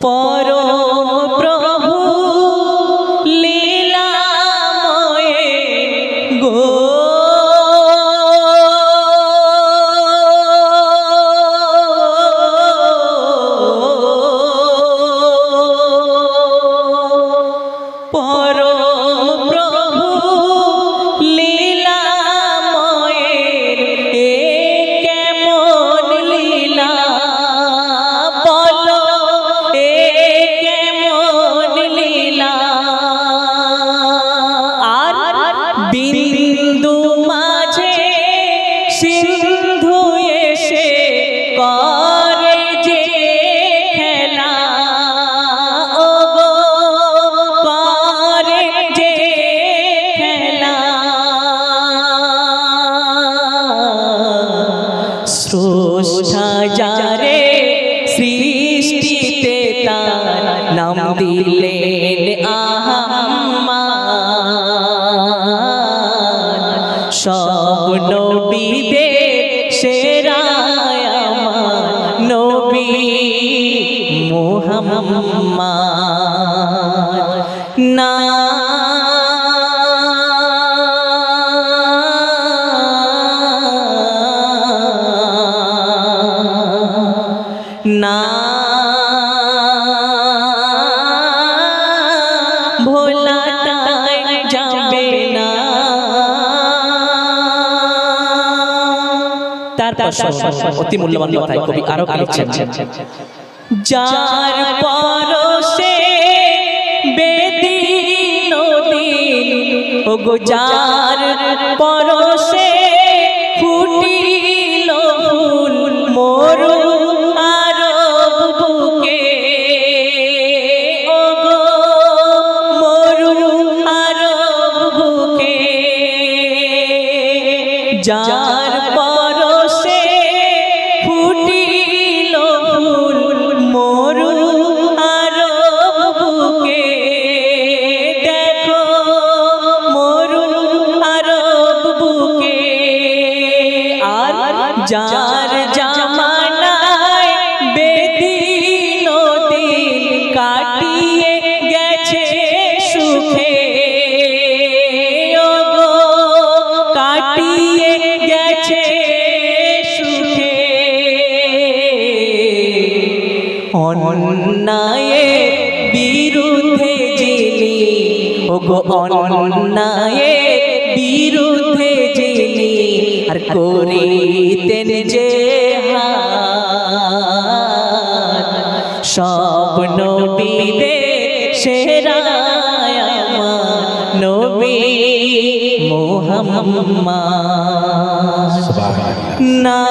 পরম সিন্ধু এসে করে যে খেলা। করে যে খেলা। স্রষ্টা যারে সৃষ্টিতে তার নাম দিলেন আহাম্মা মুহাম্মদ না না ভোলাটাই যাবে না তারপর অতি মূল্যবান কথায় কবি আরও লিখছেন। যার পরশে বেদি দিন ও গো যার পরশে ফুটিল ফুল মরু যার জামানায় বেদি নদী কাটিয়ে গেছে সুখে। কাটিয়ে গেছে সুখে। অন্যায়ের বিরুদ্ধে যিনি ও গো বিরুদ্ধে আর করিতেন যে সব নবীরে সেরা নবী মোহাম্মা না